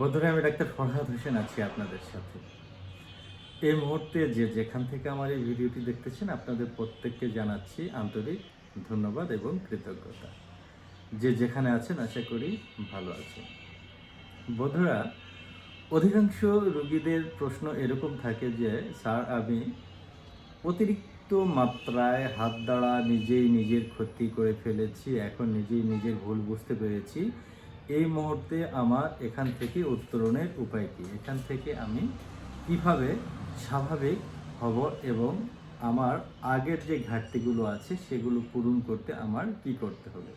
বন্ধুরা, আমি ডাক্তার ফরহাদ হোসেন আছি আপনাদের সাথে। এই মুহূর্তে যে যেখান থেকে আমার এই ভিডিওটি দেখতেছেন, আপনাদের প্রত্যেককে জানাচ্ছি আন্তরিক ধন্যবাদ এবং কৃতজ্ঞতা। যে যেখানে আছেন, আশা করি ভালো আছেন। বন্ধুরা, অধিকাংশ রোগীদের প্রশ্ন এরকম থাকে যে, স্যার, আমি অতিরিক্ত মাত্রায় হাত দ্বারা নিজেই নিজের ক্ষতি করে ফেলেছি, এখন নিজেই নিজের ভুল বুঝতে পেরেছি এই মুহূর্তে আমার এখান থেকে উত্তরণের উপায় কী? এখান থেকে আমি কীভাবে স্বাভাবিক হব এবং আমার আগের যে ঘাটতিগুলো আছে সেগুলো পূরণ করতে আমার কি করতে হবে?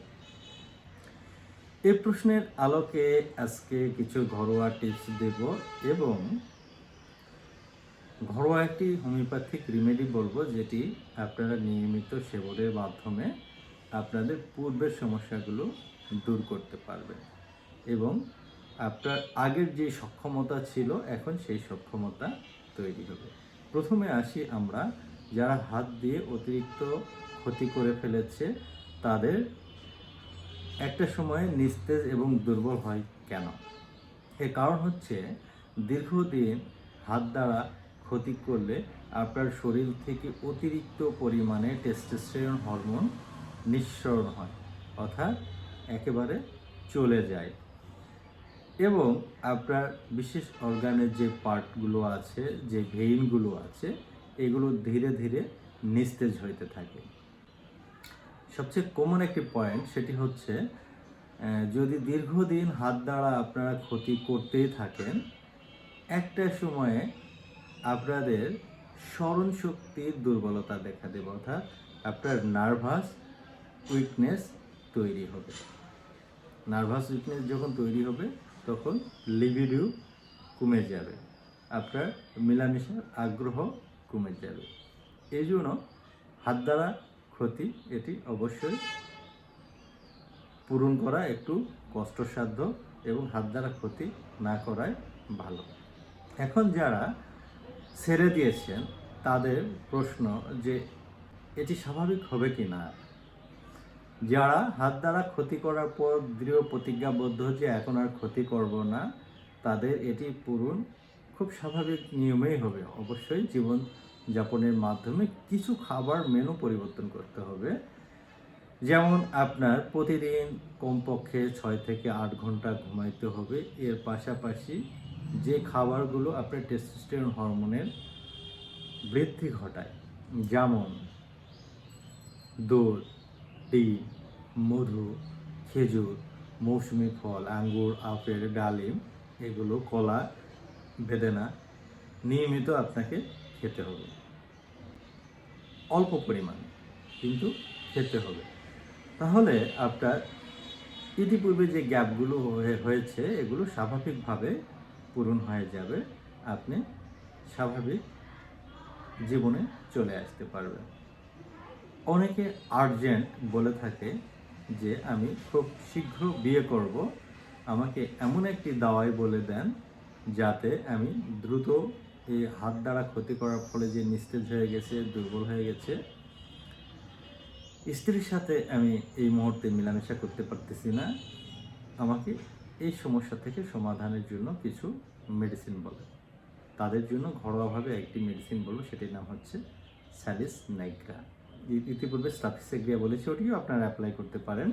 এই প্রশ্নের আলোকে আজকে কিছু ঘরোয়া টিপস দেব এবং ঘরোয়া একটি হোমিওপ্যাথিক রিমেডি বলব যেটি আপনারা নিয়মিত সেবনের মাধ্যমে আপনাদের পূর্বের সমস্যাগুলো দূর করতে পারবেন। এবং আপনার আগের যে সক্ষমতা ছিল, এখন সেই সক্ষমতা তৈরি হবে। প্রথমে আসি আমরা, যারা হাত দিয়ে অতিরিক্ত ক্ষতি করে ফেলেছে, তাদের একটা সময়ে নিস্তেজ এবং দুর্বল হয় কেন? এর কারণ হচ্ছে, দীর্ঘদিন হাত দ্বারা ক্ষতি করলে আপনার শরীর থেকে অতিরিক্ত পরিমাণে টেস্টোস্টেরন হরমোন নিঃসরণ হয়, অর্থাৎ একেবারে চলে যায়। এবং আপনার বিশেষ অর্গানের যে পার্টগুলো আছে, যে ভেইনগুলো আছে, এগুলো ধীরে ধীরে নিস্তেজ হইতে থাকে। সবচেয়ে কমন একটি পয়েন্ট সেটি হচ্ছে যদি দীর্ঘদিন হাত দ্বারা আপনারা ক্ষতি করতেই থাকেন, একটা সময়ে আপনাদের স্মরণ শক্তির দুর্বলতা দেখা দেবে, অর্থাৎ আপনার নার্ভাস উইকনেস তৈরি হবে। নার্ভাস উইকনেস যখন তৈরি হবে তখন লিবিডিউ কমে যাবে। আপনার মেলামেশার আগ্রহ কমে যাবে। এই জন্য হাত দ্বারা ক্ষতি এটি অবশ্যই পূরণ করা একটু কষ্টসাধ্য এবং হাত দ্বারা ক্ষতি না করাই ভালো। এখন যারা ছেড়ে দিয়েছেন, তাদের প্রশ্ন যে এটি স্বাভাবিক হবে কি না যারা হাত দ্বারা ক্ষতি করার পর দৃঢ় প্রতিজ্ঞাবদ্ধ যে এখন আর ক্ষতি করব না, তাদের এটি পূরণ খুব স্বাভাবিক নিয়মেই হবে। অবশ্যই জীবন যাপনের মাধ্যমে কিছু খাবার মেনু পরিবর্তন করতে হবে। যেমন আপনার প্রতিদিন কমপক্ষে ছয় থেকে আট ঘণ্টা ঘুমাইতে হবে। এর পাশাপাশি যে খাবারগুলো আপনার টেস্টোস্টেরন হরমোনের বৃদ্ধি ঘটায়, যেমন দুধ ডিম মধু, খেজুর, মৌসুমি ফল, আঙ্গুর, আপেল, ডালিম, এগুলো কলা, বেদেনা নিয়মিত আপনাকে খেতে হবে। অল্প পরিমাণ কিন্তু খেতে হবে। তাহলে আপনার ইতিপূর্বে যে গ্যাপগুলো হয়ে- হয়েছে, এগুলো স্বাভাবিকভাবে পূরণ হয়ে যাবে। আপনি স্বাভাবিক জীবনে চলে আসতে পারবেন। অনেকে আর্জেন্ট বলে থাকে যে, আমি খুব শীঘ্র বিয়ে করব। আমাকে এমন একটি দাওয়াই বলে দেন যাতে আমি দ্রুত এই হাত দ্বারা ক্ষতি করার ফলে যে নিস্তেজ হয়ে গেছে, দুর্বল হয়ে গেছে, স্ত্রীর সাথে আমি এই মুহূর্তে মেলামেশা করতে পারতেছি না। আমাকে এই সমস্যা থেকে সমাধানের জন্য কিছু মেডিসিন বলে। তাদের জন্য ঘরোয়াভাবে একটি মেডিসিন বলব, সেটির নাম হচ্ছে স্যালিস নাইগ্রা ইতিপূর্বে স্টাফিসেগ্রিয়া বলেছি ওটিও আপনারা অ্যাপ্লাই করতে পারেন।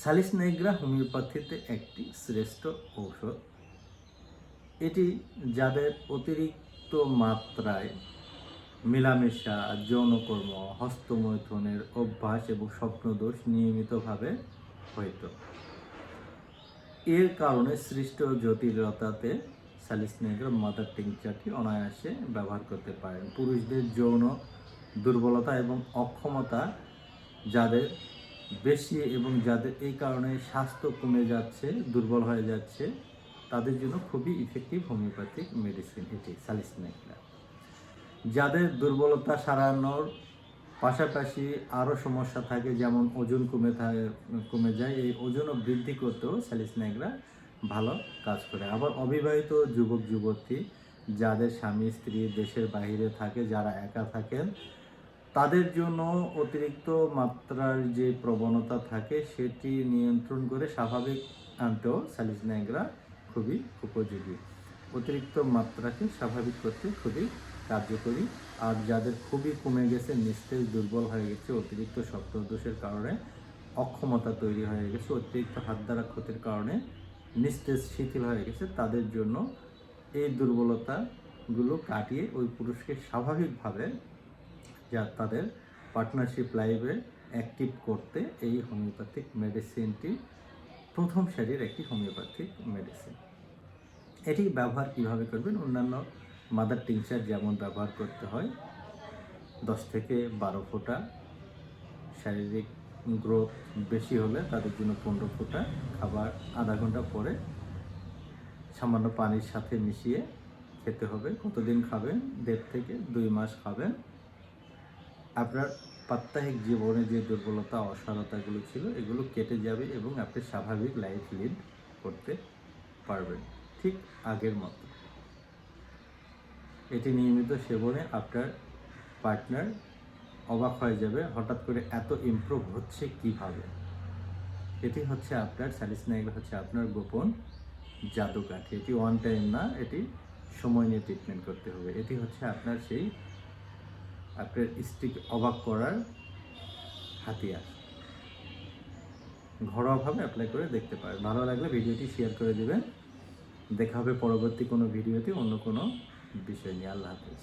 স্যালিস নাইগ্রা হোমিওপ্যাথিতে একটি শ্রেষ্ঠ ঔষধ। এটি যাদের অতিরিক্ত মাত্রায় মেলামেশা, যৌনকর্ম, হস্তমৈথুনের অভ্যাস এবং স্বপ্নদোষ নিয়মিতভাবে হইত এর কারণে সৃষ্ট জটিলতাতে স্যালিসনেগ্রা মাদার টিংচারটি অনায়াসে ব্যবহার করতে পারেন। পুরুষদের যৌন দুর্বলতা এবং অক্ষমতা যাদের বেশি এবং যাদের এই কারণে স্বাস্থ্য কমে যাচ্ছে, দুর্বল হয়ে যাচ্ছে, তাদের জন্য খুবই ইফেক্টিভ হোমিওপ্যাথিক মেডিসিন এটি স্যালিসনেগ্রা যাদের দুর্বলতা সারানোর পাশাপাশি আরও সমস্যা থাকে, যেমন ওজন কমে থাকে, কমে যায়, এই ওজনও বৃদ্ধি করতেও স্যালিসনাইগরা ভালো কাজ করে। আবার অবিবাহিত যুবক যুবতী যাদের স্বামী স্ত্রী দেশের বাইরে থাকে, যারা একা থাকেন তাদের জন্য অতিরিক্ত মাত্রার যে প্রবণতা থাকে, সেটি নিয়ন্ত্রণ করে স্বাভাবিক আনতেও স্যালিসনাইগরা খুবই উপযোগী। অতিরিক্ত মাত্রাকে স্বাভাবিক করতে খুবই কার্যকরী। আর যাদের খুবই কমে গেছে, নিস্তেজ, দুর্বল হয়ে গেছে, অতিরিক্ত শক্ত দোষের কারণে অক্ষমতা তৈরি হয়ে গেছে, অতিরিক্ত হাত দ্বারা ক্ষতির কারণে নিস্তেজ, শিথিল হয়ে গেছে, তাদের জন্য এই দুর্বলতাগুলো কাটিয়ে ওই পুরুষকে স্বাভাবিকভাবে যা তাদের পার্টনারশিপ লাইফে অ্যাক্টিভ করতে এই হোমিওপ্যাথিক মেডিসিনটি প্রথম সারির একটি হোমিওপ্যাথিক মেডিসিন এটি ব্যবহার কীভাবে করবেন? অন্যান্য মাদার টিংচার যেমন ব্যবহার করতে হয়, দশ থেকে বারো ফোঁটা শারীরিক গ্রোথ বেশি হলে তাদের জন্য পনেরো ফোঁটা খাবার আধা ঘণ্টা পরে সামান্য পানির সাথে মিশিয়ে খেতে হবে। কতদিন খাবেন? দেড় থেকে দুই মাস খাবেন। আপনার প্রাত্যহিক জীবনে যে দুর্বলতা, অসারতাগুলো ছিল, এগুলো কেটে যাবে এবং আপনি স্বাভাবিক লাইফ লিড করতে পারবেন। ঠিক আগের মতো। এটি নিয়মিত সেবনে আপনার পার্টনার অবাক হয়ে যাবে, হঠাৎ করে এত ইমপ্রুভ হচ্ছে কীভাবে? এটি হচ্ছে আপনার স্যালিসনাইল হচ্ছে আপনার গোপন জাদুকাঠি এটি ওয়ান টাইম না, এটি সময় নিয়ে ট্রিটমেন্ট করতে হবে। এটি হচ্ছে আপনার সেই আপনার স্ত্রীকে অবাক করার হাতিয়ার। ঘরোয়াভাবে অ্যাপ্লাই করে দেখতে পারেন। ভালো লাগলে ভিডিওটি শেয়ার করে দেবেন। দেখা হবে পরবর্তী কোনো ভিডিওতে অন্য কোনো বিষয় নিয়ে। আল্লাহ হাফিজ।